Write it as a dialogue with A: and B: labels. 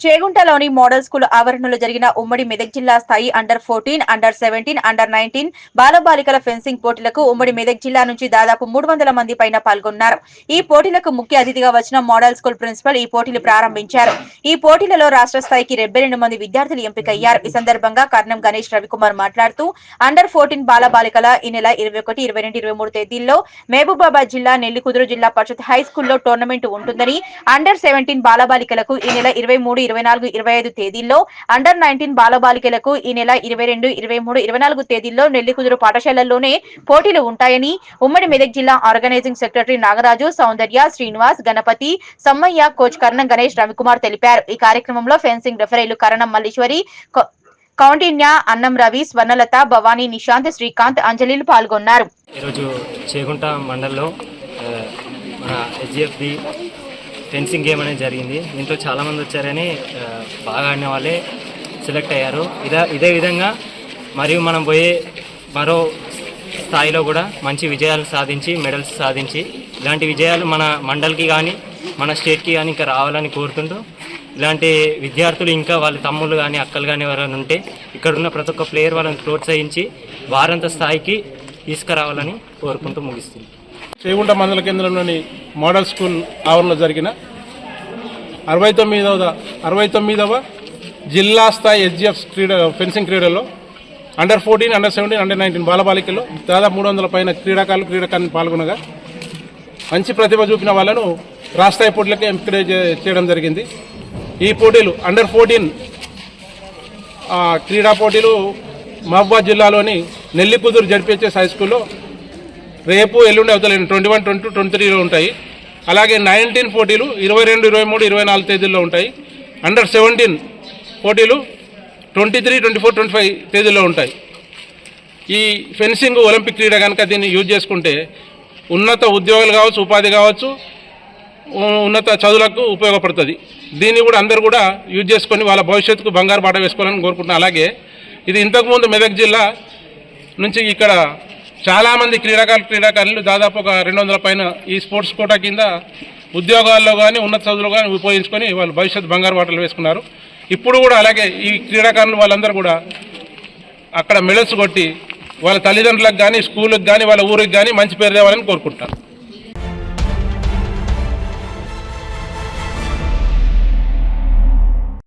A: చేగుంటలోని model school ఆవరణలో జరిగిన ఉమ్మడి మెదక్ జిల్లా స్థాయి under fourteen under seventeen under nineteen బాలబాలికల fencing పోటీలకు ఉమ్మడి మెదక్ జిల్లా నుంచి దాదాపు మూడు వందల మంది పైన పాల్గొన్నారు. ఈ పోటీలకు ముఖ్య అతిథిగా వచ్చిన మోడల్ స్కూల్ ప్రిన్సిపల్ ఈ పోటీలు ప్రారంభించారు. ఈ పోటీలలో రాష్ట్ర స్థాయికి డెబ్బై రెండు మంది విద్యార్థులు ఎంపికయ్యారు. ఈ సందర్భంగా కర్ణం గణేష్ రవికుమార్ మాట్లాడుతూ అండర్ ఫోర్టీన్ బాలబాలికల ఈ నెల ఇరవై ఒకటి ఇరవై రెండు ఇరవై మూడు తేదీల్లో మహబూబాబాద్ జిల్లా నెల్లికుదురు జిల్లా పరిషత్ హై స్కూల్లో టోర్నమెంట్ ఉంటుందని అండర్ సెవెంటీన్ బాలబాలికలకు ఈ నెల ఇరవై మూడు ఇరవై నాలుగు ఇరవై ఐదు తేదీల్లో అండర్ నైన్టీన్ బాలబాలికలకు ఈ నెల ఇరవై రెండు ఇరవై మూడు ఇరవై నాలుగు తేదీల్లో నెల్లికుదురు పాఠశాలల్లోనే పోటీలు ఉంటాయని ఉమ్మడి మెదక్ జిల్లా organising secretary Nagaraju Soundarya Srinivas Ganapathi Sammaiah coach Karnam Ganesh Ravikumar తెలిపారు. ఈ కార్యక్రమంలో ఫెన్సింగ్ రెఫరీలు కరణం మల్లీశ్వరి కౌంటిన్య కౌండిన్య అన్నం రవి స్వర్ణలత భవానీ నిశాంత్ శ్రీకాంత్ అంజలిలు పాల్గొన్నారు.
B: ఈరోజు చేగుంట మండల్లో మన హెచ్జిఎఫ్ది ఫెన్సింగ్ గేమ్ అనేది జరిగింది. దీంట్లో చాలామంది వచ్చారని బాగా ఆడిన వాళ్ళే సెలెక్ట్ అయ్యారు. ఇదే ఇదే విధంగా మరియు మనం పోయే మరో స్థాయిలో కూడా మంచి విజయాలు సాధించి మెడల్స్ సాధించి ఇలాంటి విజయాలు మన మండల్కి కానీ మన స్టేట్కి కానీ ఇంకా రావాలని కోరుకుంటూ ఇలాంటి విద్యార్థులు ఇంకా వాళ్ళ తమ్ముళ్ళు కానీ అక్కలు కానీ ఎవరైనా ఉంటే ఇక్కడ ఉన్న ప్రతి ఒక్క ప్లేయర్ వాళ్ళని ప్రోత్సహించి వారంత స్థాయికి తీసుకురావాలని కోరుకుంటూ ముగిస్తుంది.
C: చేగుంట మండల కేంద్రంలోని మోడల్ స్కూల్ ఆవరణలో జరిగిన అరవై తొమ్మిదవ అరవై తొమ్మిదవ జిల్లా స్థాయి హెచ్జిఎఫ్ క్రీడ ఫెన్సింగ్ క్రీడల్లో under fourteen under seventeen under nineteen బాలబాలికలు దాదాపు మూడు వందల పైన క్రీడాకారులు క్రీడాకారులు పాల్గొనగా మంచి ప్రతిభ చూపిన వాళ్ళను రాష్ట్రాయి పోటీలకు ఎంపిక చేయడం జరిగింది. ఈ పోటీలు అండర్ ఫోర్టీన్ క్రీడా పోటీలు మహబూబాద్ జిల్లాలోని నెల్లికుదురు జడ్పిహెచ్ఎస్ హై స్కూల్లో రేపు ఎల్లుండి అవతలేను twenty one twenty two twenty త్రీలో ఉంటాయి. అలాగే నైన్టీన్ పోటీలు ఇరవై రెండు ఇరవై మూడు ఇరవై నాలుగు తేదీల్లో ఉంటాయి. అండర్ సెవెంటీన్ పోటీలు twenty three twenty four twenty five తేదీల్లో ఉంటాయి. ఈ ఫెన్సింగ్ ఒలింపిక్ క్రీడ కనుక దీన్ని యూజ్ చేసుకుంటే ఉన్నత ఉద్యోగాలు కావచ్చు ఉపాధి కావచ్చు ఉన్నత చదువులకు ఉపయోగపడుతుంది. దీన్ని కూడా అందరూ కూడా యూజ్ చేసుకొని వాళ్ళ భవిష్యత్తుకు బంగారు బాట వేసుకోవాలని కోరుకుంటున్నాను. అలాగే ఇది ఇంతకుముందు మెదక్ జిల్లా నుంచి ఇక్కడ చాలామంది క్రీడాకారులు క్రీడాకారులు దాదాపు ఒక రెండు వందల పైన ఈ స్పోర్ట్స్ కోటా కింద ఉద్యోగాల్లో కానీ ఉన్నత చదువులు కానీ ఉపయోగించుకొని వాళ్ళు భవిష్యత్తు బంగారు బాటలు వేసుకున్నారు. ఇప్పుడు కూడా అలాగే ఈ క్రీడాకారులు వాళ్ళందరూ కూడా అక్కడ మెడల్స్ కొట్టి వాళ్ళ తల్లిదండ్రులకు కానీ స్కూళ్ళకి కానీ వాళ్ళ ఊరికి కానీ మంచి పేరు తేవాలని కోరుకుంటారు.